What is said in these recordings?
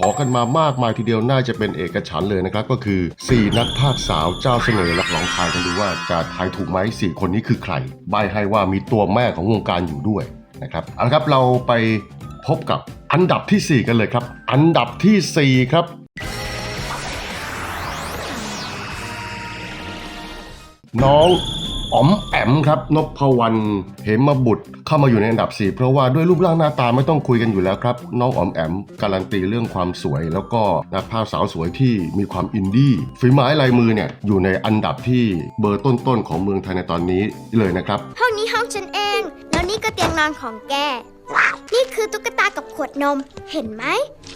ขอกันมามากมายทีเดียวน่าจะเป็นเอกฉันเลยนะครับ ก็คือ 4 นักภาคสาวเจ้าเสน่ห์ละลองทายกันดูว่าจะทายถูกไหม4 คนนี้คือใคร ใบให้ว่ามีตัวแม่ของวงการอยู่ด้วยนะครับเอาละครับเราไปพบกับอันดับทีสี่4 กันเลยครับ อันดับทีสี่4 ครับ น้อง อ๋อมแอมครับนพวรรณเหมบุตรเข้ามาอยู่ในอันดับ 4 เพราะว่าด้วยรูปร่างหน้าตาไม่ต้องคุยกันอยู่แล้วครับน้องอ๋อมแอมการันตีเรื่องความสวย แล้วก็นักภาพสาวสวยที่มีความอินดี้ฝีไม้ลายมือเนี่ยอยู่ในอันดับที่เบอร์ต้นๆของเมืองไทยในตอนนี้เลยนะครับ ห้องนี้ห้องฉันเอง แล้วนี่ก็เตียงนอนของแก นี่คือตุ๊กตากับขวดนม เห็นไหม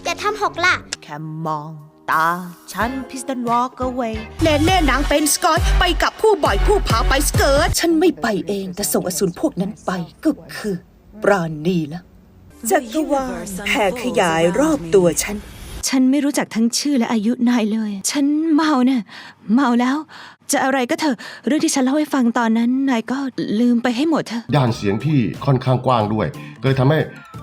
อย่าทำหกล่ะ แค่มองตาฉัน Piston Walk away แน่แน่นางเป็นสกอยไปกับ ผู้บ่อยผู้พาไปสเกิร์ตฉันไม่ไปเองแต่ส่งอสูรพวกนั้นไปก็คือ ปราณีละจักรวาลแผ่ขยายรอบตัวฉัน ฉันไม่รู้จักทั้งชื่อและอายุนายเลย ฉันเมาเนี่ยเมาแล้ว จะอะไรก็เถอะเรื่องที่ฉันเล่าให้ฟังตอนนั้นนายก็ลืมไปให้หมดเถอะด้านเสียงที่ค่อนข้างกว้างด้วยก็เลยทำให้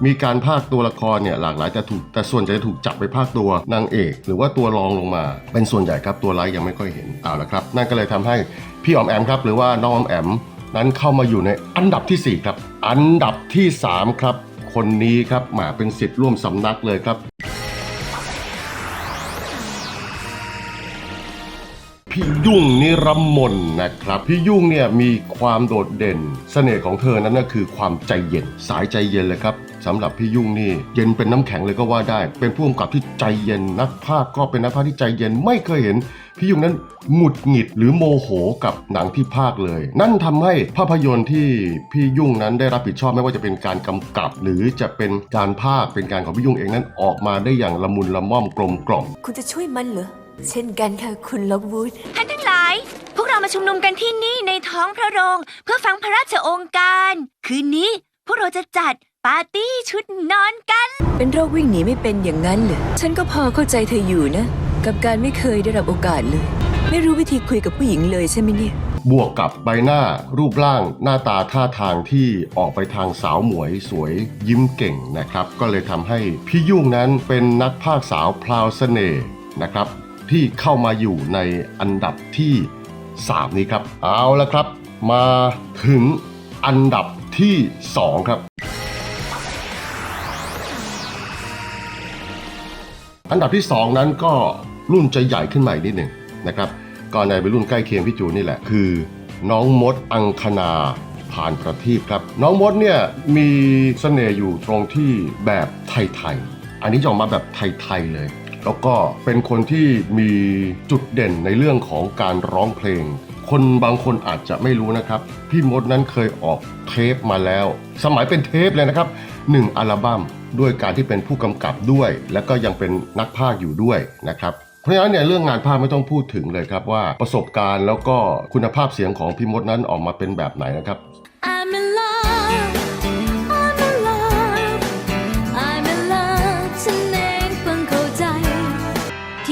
มีการพากตัวละครเนี่ยหลากหลายแต่ถูกแต่ส่วนใหญ่จะถูกจับไปพากตัวนางเอก หรือว่าตัวรองลงมา เป็นส่วนใหญ่ครับตัวร้ายยังไม่ค่อยเห็นเอาละครับ นั่นก็เลยทำให้พี่ออมแอมครับ หรือว่าน้องออมแอมนั้นเข้ามาอยู่ในอันดับทีสี่4 ครับ อันดับที่ 3 ครับ คนนี้ครับหมาเป็นสิทธิ์ร่วมสำนักเลยครับ พี่ยุ่งนิรมนนะครับ พี่ยุ่งเนี่ยมีความโดดเด่นเสน่ห์ของเธอนั้นก็คือความใจเย็นสายใจเย็นเลยครับสำหรับพี่ยุ่งนี่เย็นเป็นน้ำแข็งเลยก็ว่าได้ เป็นผู้กำกับที่ใจเย็นนักภาคก็เป็นนักภาคที่ใจเย็นไม่เคยเห็น พี่ยุ่งนั้นหงุดหงิดหรือโมโหกับหนังที่ภาคเลย นั่นทำให้ภาพยนตร์ที่พี่ยุ่งนั้นได้รับผิดชอบไม่ว่าจะเป็นการกำกับ หรือจะเป็นการภาคเป็นการของพี่ยุ่งเองนั้นออกมาได้อย่างละมุนละม่อมกลมกล่อมคุณจะช่วยมันเหรอ เช่นกันค่ะคุณล็อกวูด ท่านทั้งหลาย พวกเรามาชุมนุมกันที่นี่ในท้องพระโรง เพื่อฟังพระราชโองการ คืนนี้พวกเราจะจัดปาร์ตี้ชุดนอนกัน เป็นโรควิ่งหนีไม่เป็นอย่างนั้นเหรอฉันก็พอเข้าใจเธออยู่นะ กับการไม่เคยได้รับโอกาสเลย ไม่รู้วิธีคุยกับผู้หญิงเลยใช่ไหมเนี่ย บวกกับใบหน้ารูปร่างหน้าตาท่าทางที่ออกไปทางสาวหมวยสวยยิ้มเก่งนะครับ ก็เลยทำให้พี่ยุ่งนั้นเป็นนักภาคสาวพลาวเสน่ห์นะครับ ที่เข้ามาอยู่ในอันดับที่ 3 นี้ครับ เอาละครับ มาถึงอันดับที่ 2 ครับ อันดับที่ 2 นั้นก็รุ่นจะใหญ่ขึ้นมาอีกนิดหนึ่งนะครับก็ในเป็นรุ่นใกล้เคียงพี่จูนนี่แหละคือ น้องมดอังคณาผ่านประทีปครับ น้องมดเนี่ยมีเสน่ห์อยู่ตรงที่แบบไทยๆอันนี้จะออกมาแบบไทยๆเลย แล้วก็เป็นคนที่มีจุดเด่นในเรื่องของการร้องเพลง คนบางคนอาจจะไม่รู้นะครับ พี่มดนั้นเคยออกเทปมาแล้ว สมัยเป็นเทปเลยนะครับหนึ่งอัลบั้มด้วยการที่เป็นผู้กำกับด้วย แล้วก็ยังเป็นนักพากย์อยู่ด้วยนะครับเพราะฉะนั้นเนี่ยเรื่องงานภาพไม่ต้องพูดถึงเลยครับว่าประสบการณ์แล้วก็คุณภาพเสียงของพี่มดนั้นออกมาเป็นแบบไหนนะครับ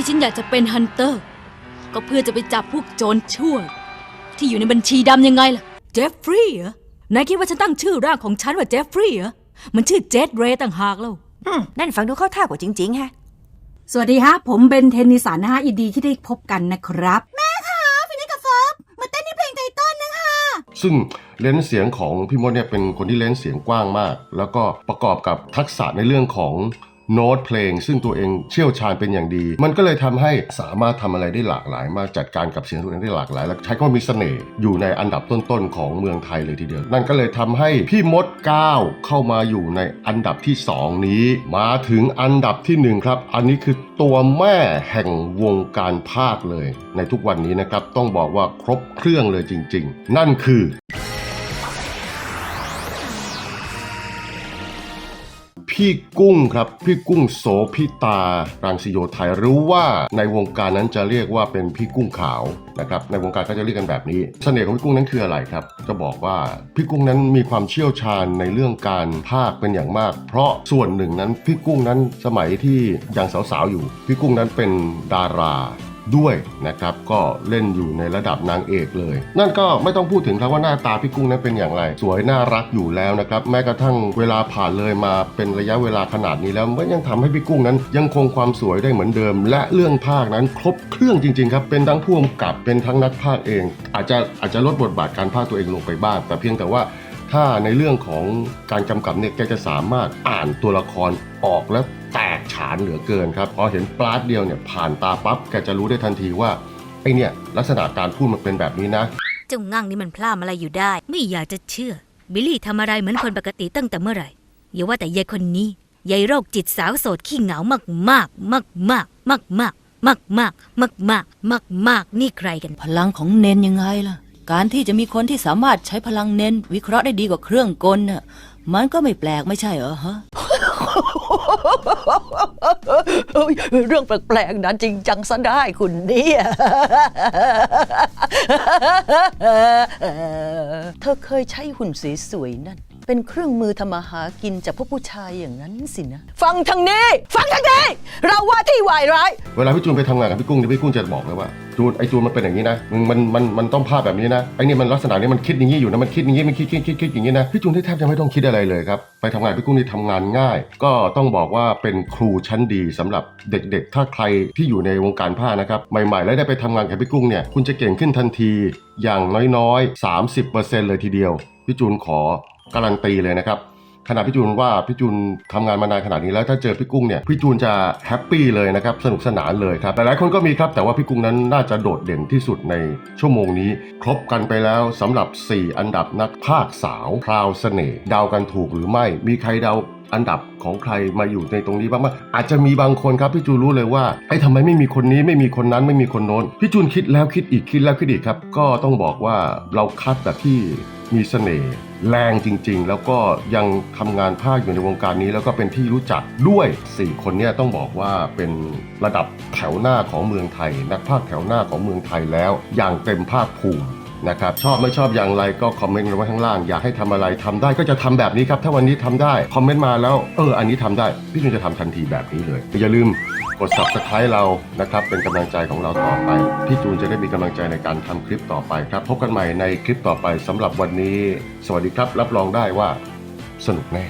ที่ฉันอยากจะเป็นฮันเตอร์ ก็เพื่อจะไปจับพวกโจรชั่ว ที่อยู่ในบัญชีดำยังไงล่ะ เจฟฟรีย์เหรอนายคิดว่าฉันตั้งชื่อร่างของฉันว่าเจฟฟรีย์เหรอมันชื่อเจดเรย์ต่างหากแล้วนั่นฟังดูเข้าท่ากว่าจริงๆแฮะ สวัสดีฮะ ผมเป็นเทนนิสันนะฮะยินดีที่ได้พบกันนะครับ ซึ่งเลนส์เสียงของพี่มดเนี่ยเป็นคนที่เลนส์เสียงกว้างมาก แล้วก็ประกอบกับทักษะในเรื่องของ โน้ตเพลง ซึ่งตัวเองเชี่ยวชาญเป็นอย่างดี มันก็เลยทำให้สามารถทำอะไรได้หลากหลาย มากจัดการกับเสียงตัวเองได้หลากหลาย และใช้คำว่ามีเสน่ห์อยู่ในอันดับต้นๆของเมืองไทยเลยทีเดียว นั่นก็เลยทำให้พี่มดก้าวเข้ามาอยู่ในอันดับที่ 2 นี้ มาถึงอันดับที่หนึ่งครับ อันนี้คือตัวแม่แห่งวงการภาคเลย ในทุกวันนี้นะครับต้องบอกว่าครบเครื่องเลยจริง ๆ นั่นคือ พี่กุ้งครับ พี่กุ้งโสพิตา รังสิโยไทยหรือว่าในวงการนั้นจะเรียกว่าเป็นพี่กุ้งขาวนะครับ ในวงการก็จะเรียกกันแบบนี้ เสน่ห์ของพี่กุ้งนั้นคืออะไรครับ จะบอกว่าพี่กุ้งนั้นมีความเชี่ยวชาญในเรื่องการพากย์เป็นอย่างมาก เพราะส่วนหนึ่งนั้นพี่กุ้งนั้นสมัยที่ยังสาวๆอยู่ พี่กุ้งนั้นเป็นดารา ด้วยนะครับก็เล่นอยู่ในระดับนางเอกเลย นั่นก็ไม่ต้องพูดถึงครับว่าหน้าตาพี่กุ้งนั้นเป็นอย่างไร สวยน่ารักอยู่แล้วนะครับแม้กระทั่งเวลาผ่านเลยมาเป็นระยะเวลาขนาดนี้แล้วมันยังทำให้พี่กุ้งนั้น ยังคงความสวยได้เหมือนเดิม และเรื่องภาคนั้นครบเครื่องจริงๆครับเป็นทั้งผู้กำกับเป็นทั้งนักภาคเอง อาจจะอาจจะลดบทบาทการภาคตัวเองลงไปบ้าง แต่เพียงแต่ว่าถ้าในเรื่องของการกำกับเนี่ยแกจะสามารถอ่านตัวละครออกแล้ว ฉานเหลือเกินครับพอเห็นปลาดเดียวเนี่ยผ่านตาปั๊บแกจะรู้ได้ทันทีว่าไอเนี่ยลักษณะการพูดมันเป็นแบบนี้นะ เจ้างั่งนี่มันพลาดอะไรอยู่ได้ ไม่อยากจะเชื่อ บิลลี่ทำอะไรเหมือนคนปกติตั้งแต่เมื่อไหร่อย่าว่าแต่ยายคนนี้ยายโรคจิตสาวโสดขี้เหงามากมากมากมากมากมากมากมากมากมากมากมากนี่ใครกัน พลังของเนนยังไงล่ะ การที่จะมีคนที่สามารถใช้พลังเนนวิเคราะห์ได้ดีกว่าเครื่องกลน่ะมันก็ไม่แปลกไม่ใช่เหรอฮะ เรื่องแปลกๆนั้นจริงจังซะได้คุณเนี่ยเธอเคยใช้หุ่นสวยๆนั่น เป็นเครื่องมือทำมาหากินจากพวกผู้ชายอย่างนั้นสินะ ฟังทางนี้ ฟังทางนี้ เราว่าที่วายร้าย เวลาพี่จูนไปทำงานกับพี่กุ้งเนี่ยพี่กุ้งจะบอกเลยว่าจูนไอจูนมันเป็นอย่างนี้นะมึงมันมันมันต้องภาพแบบนี้นะไอเนี่ยมันลักษณะนี้มันคิดอย่างนี้อยู่นะมันคิดอย่างนี้มันคิดคิดคิดคิดอย่างนี้นะพี่จูนที่แทบจะไม่ต้องคิดอะไรเลยครับไปทำงานพี่กุ้งนี่ทำงานง่าย ก็ต้องบอกว่าเป็นครูชั้นดีสำหรับเด็กๆ ถ้าใครที่อยู่ในวงการผ้านะครับใหม่ๆ แล้วได้ไปทำงานกับพี่กุ้งเนี่ยคุณจะเก่งขึ้นทันทีอย่างน้อยๆ 30%เลยทีเดียวพี่จูนขอ การันตีเลยนะครับขณะพี่จูนว่าพี่จูนทำงานมานานขนาดนี้แล้วถ้าเจอพี่กุ้งเนี่ยพี่จูนจะแฮปปี้เลยนะครับสนุกสนานเลยครับแต่หลายคนก็มีครับแต่ว่าพี่กุ้งนั้นน่าจะโดดเด่นที่สุดในชั่วโมงนี้ ครบกันไปแล้วสำหรับ 4 อันดับนักภาคสาวพราวเสน่ห์เดากันถูกหรือไม่มีใครเดา อันดับของใครมาอยู่ในตรงนี้บ้างไหมอาจจะมีบางคนครับพี่จูรู้เลยว่าไอ้ทำไมไม่มีคนนี้ไม่มีคนนั้นไม่มีคนโน้นพี่จูนคิดแล้วคิดอีกคิดแล้วคิดอีกครับ ก็ต้องบอกว่าเราคัดแบบที่มีเสน่ห์แรงจริงๆ แล้วก็ยังทำงานภาคอยู่ในวงการนี้ แล้วก็เป็นที่รู้จักด้วย 4 คนนี่ยต้องบอกว่าเป็นระดับแถวหน้าของเมืองไทย นักภาคแถวหน้าของเมืองไทยแล้ว อย่างเต็มภาคภูมิ นะครับชอบไม่ชอบอย่างไรก็คอมเมนต์ไว้ข้างล่าง อยากให้ทำอะไรทำได้ก็จะทำแบบนี้ครับ ถ้าวันนี้ทำได้คอมเมนต์มาแล้วเอออันนี้ทำได้พี่จุนจะทำทันทีแบบนี้เลย อย่าลืมกด subscribe เรานะครับ เป็นกำลังใจของเราต่อไป พี่จูนจะได้มีกำลังใจในการทำคลิปต่อไปครับ พบกันใหม่ในคลิปต่อไปสำหรับวันนี้ สวัสดีครับ รับรองได้ว่าสนุกแน่